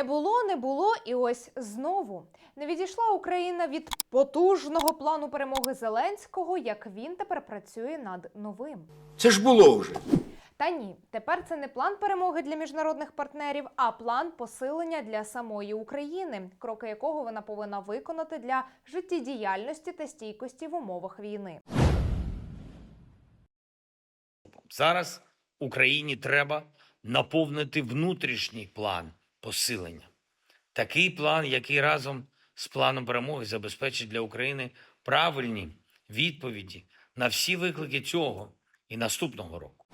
Не було, не було, і ось знову не відійшла Україна від потужного плану перемоги Зеленського, як він тепер працює над новим. Це ж було вже. Та ні, тепер це не план перемоги для міжнародних партнерів, а план посилення для самої України, кроки якого вона повинна виконати для життєдіяльності та стійкості в умовах війни. Зараз Україні треба наповнити внутрішній план посилення. Такий план, який разом з планом перемоги забезпечить для України правильні відповіді на всі виклики цього і наступного року.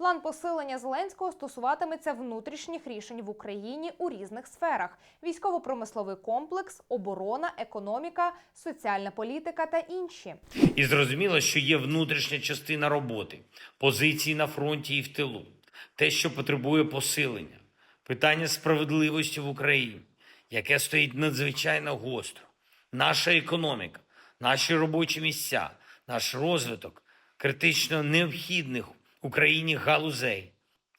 План посилення Зеленського стосуватиметься внутрішніх рішень в Україні у різних сферах: військово-промисловий комплекс, оборона, економіка, соціальна політика та інші. І зрозуміло, що є внутрішня частина роботи, позиції на фронті і в тилу, те, що потребує посилення, питання справедливості в Україні, яке стоїть надзвичайно гостро, наша економіка, наші робочі місця, наш розвиток критично необхідних Україні галузей,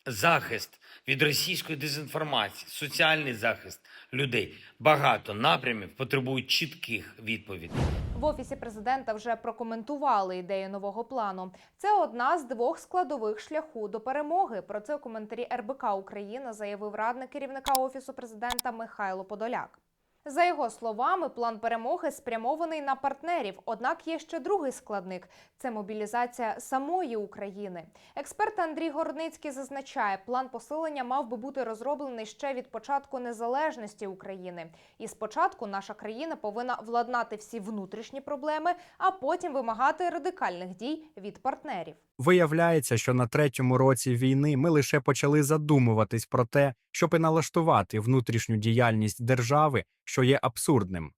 захист від російської дезінформації, соціальний захист людей. Багато напрямів потребують чітких відповідей. В офісі президента вже прокоментували ідею нового плану. Це одна з двох складових шляху до перемоги. Про це у коментарі РБК Україна заявив радник керівника офісу президента Михайло Подоляк. За його словами, план перемоги спрямований на партнерів. Однак є ще другий складник це мобілізація самої України. Експерт Андрій Горницький зазначає, план посилення мав би бути розроблений ще від початку незалежності України. І спочатку наша країна повинна владнати всі внутрішні проблеми, а потім вимагати радикальних дій від партнерів. Виявляється, що на третьому році війни ми лише почали задумуватись про те, щоб і налаштувати внутрішню діяльність держави, що є абсурдним.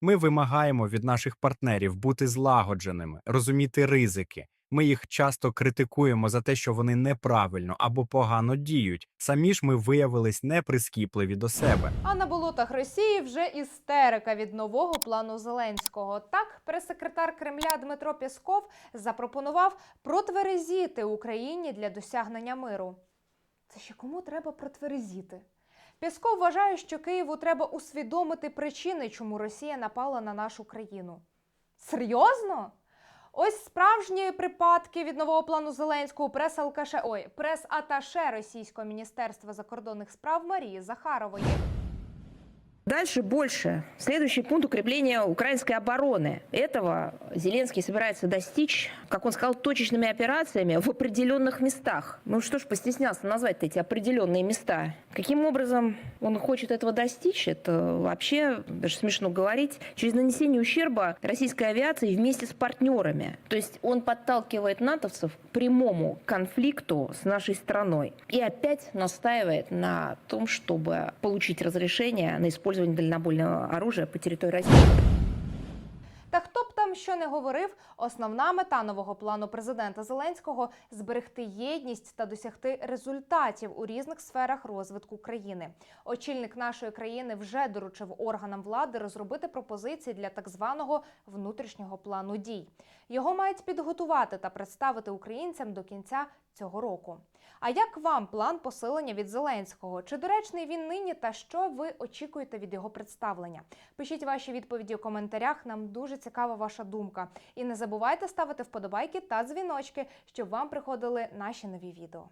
Ми вимагаємо від наших партнерів бути злагодженими, розуміти ризики. Ми їх часто критикуємо за те, що вони неправильно або погано діють. Самі ж ми виявились неприскіпливі до себе. А на болотах Росії вже істерика від нового плану Зеленського. Так, прес-секретар Кремля Дмитро Пєсков запропонував протверезіти Україні для досягнення миру. Це ще кому треба протверезіти? Пєсков вважає, що Києву треба усвідомити причини, чому Росія напала на нашу країну. Серйозно? Ось справжні припадки від нового плану Зеленського прес-алкаше ой, прес-аташе Російського міністерства закордонних справ Марії Захарової. Дальше больше. Следующий пункт укрепления украинской обороны. Этого Зеленский собирается достичь, как он сказал, точечными операциями в определенных местах. Ну что ж постеснялся назвать эти определенные места? Каким образом он хочет этого достичь? Это вообще даже смешно говорить. Через нанесение ущерба российской авиации вместе с партнерами. То есть он подталкивает натовцев к прямому конфликту с нашей страной. И опять настаивает на том, чтобы получить разрешение на использование дальнобойного оружия по территории России. Там що не говорив, основна мета нового плану президента Зеленського зберегти єдність та досягти результатів у різних сферах розвитку країни. Очільник нашої країни вже доручив органам влади розробити пропозиції для так званого внутрішнього плану дій. Його мають підготувати та представити українцям до кінця цього року. А як вам план посилення від Зеленського? Чи доречний він нині та що ви очікуєте від його представлення? Пишіть ваші відповіді у коментарях. Нам дуже цікава ваша думка. І не забувайте ставити вподобайки та дзвіночки, щоб вам приходили наші нові відео.